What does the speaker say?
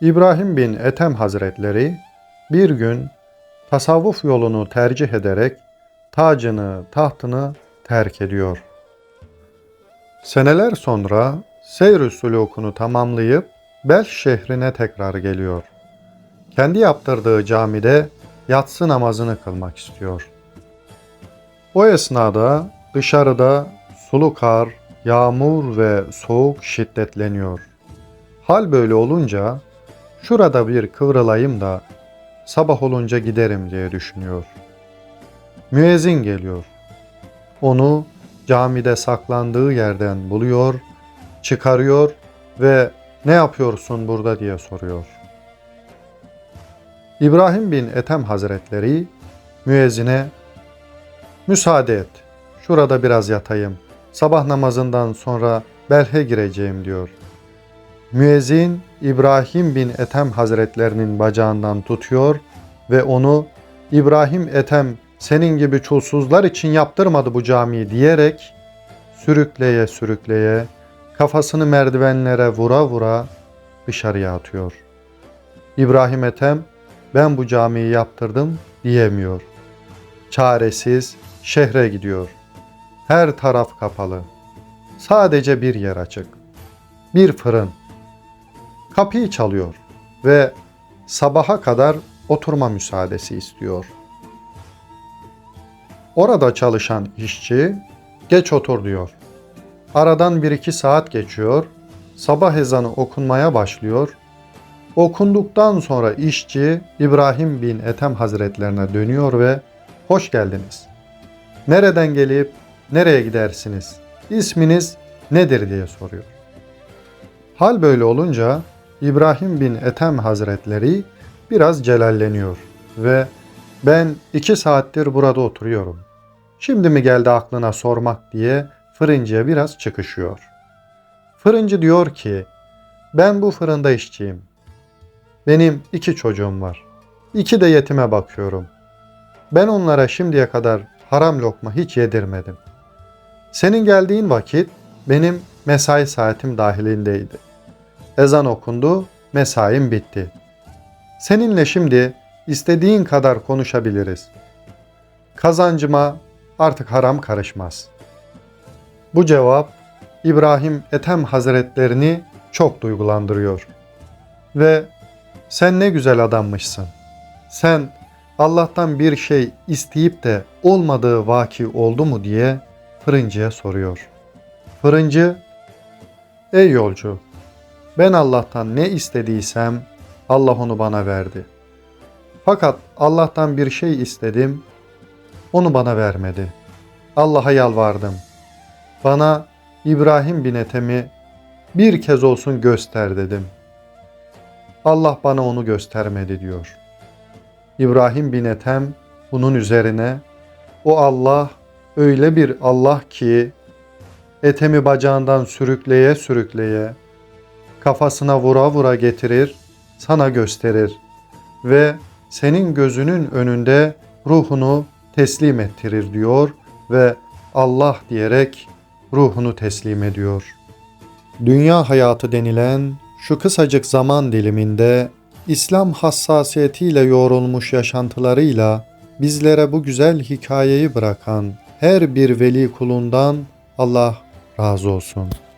İbrahim bin Ethem Hazretleri bir gün tasavvuf yolunu tercih ederek tacını, tahtını terk ediyor. Seneler sonra seyr-i sulukunu tamamlayıp Belh şehrine tekrar geliyor. Kendi yaptırdığı camide yatsı namazını kılmak istiyor. O esnada dışarıda sulu kar, yağmur ve soğuk şiddetleniyor. Hal böyle olunca şurada bir kıvrılayım da sabah olunca giderim diye düşünüyor. Müezzin geliyor. Onu camide saklandığı yerden buluyor, çıkarıyor ve ne yapıyorsun burada diye soruyor. İbrahim bin Ethem Hazretleri müezzine müsaade et, şurada biraz yatayım, sabah namazından sonra belhe gireceğim diyor. Müezzin İbrahim bin Ethem Hazretlerinin bacağından tutuyor ve onu İbrahim Ethem senin gibi çulsuzlar için yaptırmadı bu camiyi diyerek sürükleye sürükleye kafasını merdivenlere vura vura dışarıya atıyor. İbrahim Ethem ben bu camiyi yaptırdım diyemiyor. Çaresiz şehre gidiyor. Her taraf kapalı. Sadece bir yer açık. Bir fırın. Kapıyı çalıyor ve sabaha kadar oturma müsaadesi istiyor. Orada çalışan işçi geç otur diyor. Aradan bir iki saat geçiyor. Sabah ezanı okunmaya başlıyor. Okunduktan sonra işçi İbrahim bin Ethem Hazretlerine dönüyor ve hoş geldiniz. Nereden gelip nereye gidersiniz? İsminiz nedir diye soruyor. Hal böyle olunca İbrahim bin Ethem Hazretleri biraz celalleniyor ve ben iki saattir burada oturuyorum. Şimdi mi geldi aklına sormak diye fırıncıya biraz çıkışıyor. Fırıncı diyor ki, ben bu fırında işçiyim. Benim iki çocuğum var. İki de yetime bakıyorum. Ben onlara şimdiye kadar haram lokma hiç yedirmedim. Senin geldiğin vakit benim mesai saatim dahilindeydi. Ezan okundu, mesaim bitti. Seninle şimdi istediğin kadar konuşabiliriz. Kazancıma artık haram karışmaz. Bu cevap İbrahim Ethem Hazretlerini çok duygulandırıyor. Ve sen ne güzel adammışsın. Sen Allah'tan bir şey isteyip de olmadığı vaki oldu mu diye fırıncıya soruyor. Fırıncı, ey yolcu, ben Allah'tan ne istediysem Allah onu bana verdi. Fakat Allah'tan bir şey istedim, onu bana vermedi. Allah'a yalvardım. Bana İbrahim bin Ethem'i bir kez olsun göster dedim. Allah bana onu göstermedi diyor. İbrahim bin Ethem bunun üzerine o Allah öyle bir Allah ki Ethem'i bacağından sürükleye sürükleye kafasına vura vura getirir, sana gösterir ve senin gözünün önünde ruhunu teslim ettirir diyor ve Allah diyerek ruhunu teslim ediyor. Dünya hayatı denilen şu kısacık zaman diliminde İslam hassasiyetiyle yoğrulmuş yaşantılarıyla bizlere bu güzel hikayeyi bırakan her bir veli kulundan Allah razı olsun.''